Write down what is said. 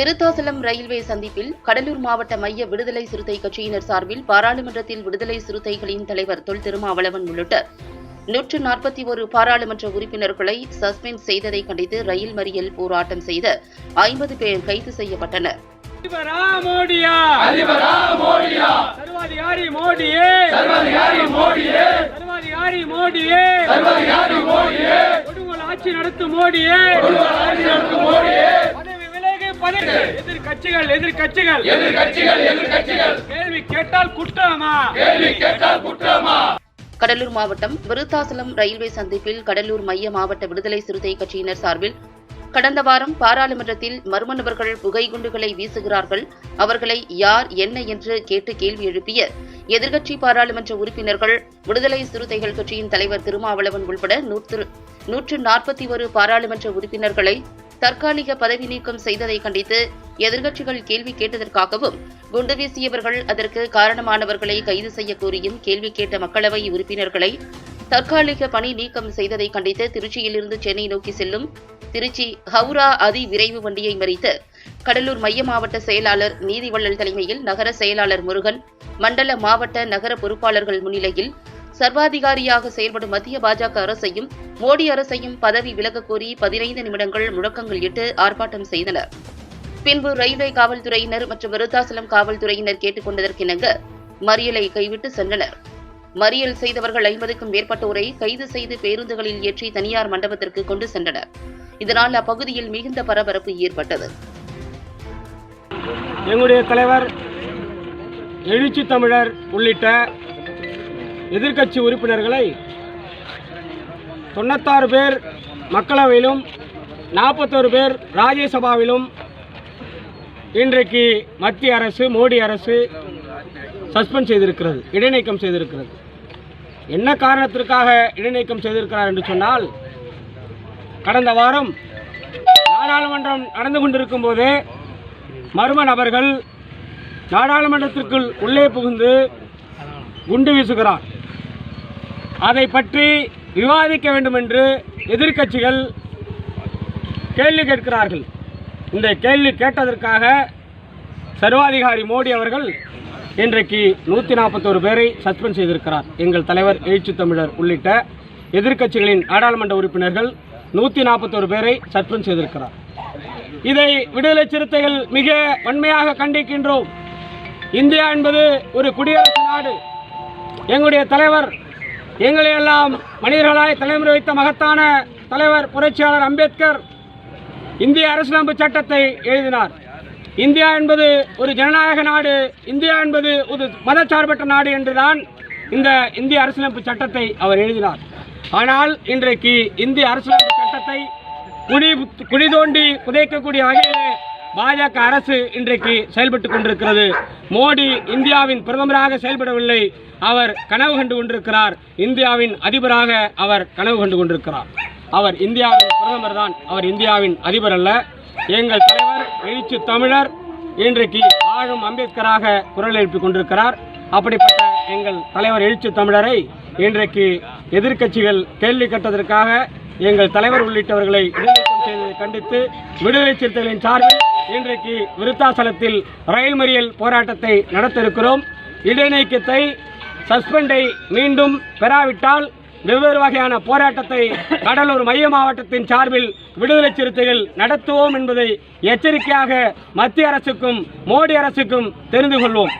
Virudhachalam railway சந்திப்பில் கடலூர் மாவட்ட மைய விடுதலை சிறுத்தை கட்சியினர் சார்பில் பாராளுமன்றத்தில் விடுதலை சிறுத்தைகளின் தலைவர் தொல் திருமாவளவன் உள்ளிட்ட நூற்று நாற்பத்தி ஒரு பாராளுமன்ற உறுப்பினர்களை சஸ்பெண்ட் செய்ததை கண்டித்து ரயில் மறியல் போராட்டம் செய்த ஐம்பது பேர் கைது செய்யப்பட்டனர். அதிபரா மோடியா? அதிபரா விலகு பதவி எதிர் கட்சிகள் எதிர் கட்சிகள் எதிர்கட்சிகள் எதிர்கட்சிகள். கேள்வி கேட்டால் குற்றமா? கேள்வி கேட்டால் குற்றமா? கடலூர் மாவட்டம் விருத்தாசலம் ரயில்வே சந்திப்பில் கடலூர் மைய மாவட்ட விடுதலை சிறுத்தை கட்சியினர் சார்பில் கடந்த வாரம் பாராளுமன்றத்தில் மர்ம நபர்கள் புகை குண்டுகளை வீசுகிறார்கள். அவர்களை யார் என்ன என்று கேட்டு கேள்வி எழுப்பிய எதிர்க்கட்சி பாராளுமன்ற உறுப்பினர்கள் விடுதலை சிறுத்தைகள் கட்சியின் தலைவர் திருமாவளவன் உள்பட நூற்று நூற்று நாற்பத்தி ஒரு பாராளுமன்ற உறுப்பினர்களை தற்காலிக பதவி நீக்கம் செய்ததை கண்டித்து எதிர்க்கட்சிகள் கேள்வி கேட்டதற்காகவும் குண்டு வீசியவர்கள் அதற்கு காரணமானவர்களை கைது செய்ய கோரியும் கேள்வி கேட்ட மக்களவை உறுப்பினர்களை தற்காலிக பணி நீக்கம் செய்ததை கண்டித்து திருச்சியிலிருந்து சென்னை நோக்கி செல்லும் திருச்சி ஹவுரா அதி விரைவு வண்டியை மறித்து கடலூர் மைய மாவட்ட செயலாளர் நீதிவள்ளல் தலைமையில் நகர செயலாளர் முருகன் மண்டல மாவட்ட நகர பொறுப்பாளர்கள் முன்னிலையில் சர்வாதிகாரியாக செயல்படும் மத்திய பாஜக அரசையும் மோடி அரசையும் பதவி விலகக் கோரி பதினைந்து நிமிடங்கள் முழக்கங்கள் இட்டு ஆர்ப்பாட்டம் செய்தனர். பின்பு ரயில்வே காவல்துறையினர் மற்றும் விருத்தாசலம் காவல்துறையினர் கேட்டுக்கொண்டதற்கிணங்க மறியலை கைவிட்டு சென்றனர். மறியல் செய்தவர்கள் ஐம்பதுக்கும் மேற்பட்டோரை கைது செய்து பேருந்துகளில் ஏற்றி தனியார் மண்டபத்திற்கு கொண்டு சென்றனர். இதனால் அப்பகுதியில் மிகுந்த பரபரப்பு ஏற்பட்டது. எங்களுடைய தலைவர் எழுச்சி தமிழர் உள்ளிட்ட எதிர்க்கட்சி உறுப்பினர்களை தொண்ணூத்தாறு பேர் மக்களவையிலும் நாற்பத்தோரு பேர் ராஜ்யசபாவிலும் இன்றைக்கு மத்திய அரசு மோடி அரசு சஸ்பெண்ட் செய்திருக்கிறது இடைநீக்கம் செய்திருக்கிறது. என்ன காரணத்திற்காக இடைநீக்கம் செய்திருக்கிறார் என்று சொன்னால் கடந்த வாரம் நாடாளுமன்றம் நடந்து கொண்டிருக்கும் போதே மர்ம நபர்கள் நாடாளுமன்றத்திற்குள் உள்ளே புகுந்து குண்டு வீசுகிறார். அதை பற்றி விவாதிக்க வேண்டும் என்று எதிர்க்கட்சிகள் கேள்வி கேட்கிறார்கள். இந்த கேள்வி கேட்டதற்காக சர்வாதிகாரி மோடி அவர்கள் இன்றைக்கு நூற்றி நாற்பத்தோரு பேரை சஸ்பெண்ட் செய்திருக்கிறார். எங்கள் தலைவர் எழுச்சி தமிழர் உள்ளிட்ட எதிர்க்கட்சிகளின் நாடாளுமன்ற உறுப்பினர்கள் நூற்றி நாற்பத்தோரு பேரை சஸ்பெண்ட் செய்திருக்கிறார். இதை விடுதலை சிறுத்தைகள் மிக வன்மையாக கண்டிக்கின்றோம். இந்தியா என்பது ஒரு குடியரசு நாடு. எங்களுடைய தலைவர் எங்களை எல்லாம் மனிதர்களாய் தலைமுறை வைத்த மகத்தான தலைவர் புரட்சியாளர் அம்பேத்கர் இந்திய அரசியலமைப்பு சட்டத்தை எழுதினார். இந்தியா என்பது ஒரு ஜனநாயக நாடு இந்தியா என்பது ஒரு மதச்சார்பற்ற நாடு என்றுதான் இந்த இந்திய அரசியலமைப்பு சட்டத்தை அவர் எழுதினார். ஆனால் இன்றைக்கு இந்திய அரசியலமைப்பு சட்டத்தை குடி குடி தோண்டி புதைக்கக்கூடிய வகையில் பாஜக அரசு இன்றைக்கு செயல்பட்டு கொண்டிருக்கிறது. மோடி இந்தியாவின் பிரதமராக செயல்படவில்லை. அவர் கனவு கண்டு கொண்டிருக்கிறார். இந்தியாவின் அதிபராக அவர் கனவு கண்டு கொண்டிருக்கிறார். அவர் இந்தியாவின் பிரதமர் தான். அவர் இந்தியாவின் அதிபர் அல்ல. எங்கள் தலைவர் எழுச்சி தமிழர் இன்றைக்கு ஆளும் அம்பேத்கராக குரல் எழுப்பிக் கொண்டிருக்கிறார். அப்படிப்பட்ட எங்கள் தலைவர் எழுச்சி தமிழரை இன்றைக்கு எதிர்க்கட்சிகள் கேள்வி கேட்டதற்காக எங்கள் தலைவர் உள்ளிட்டவர்களை இடைநீக்கம் செய்ததை கண்டித்து விடுதலை சிறுத்தைகளின் சார்பில் இன்றைக்கு விருத்தாசலத்தில் ரயில் மறியல் போராட்டத்தை நடத்திருக்கிறோம் இடைநீக்கத்தை சஸ்பெண்டை மீண்டும் பெறாவிட்டால் வெவ்வேறு வகையான போராட்டத்தை கடலூர் மைய மாவட்டத்தின் சார்பில் விடுதலை சிறுத்தைகள் நடத்துவோம் என்பதை எச்சரிக்கையாக மத்திய அரசுக்கும் மோடி அரசுக்கும் தெரிந்து கொள்வோம்.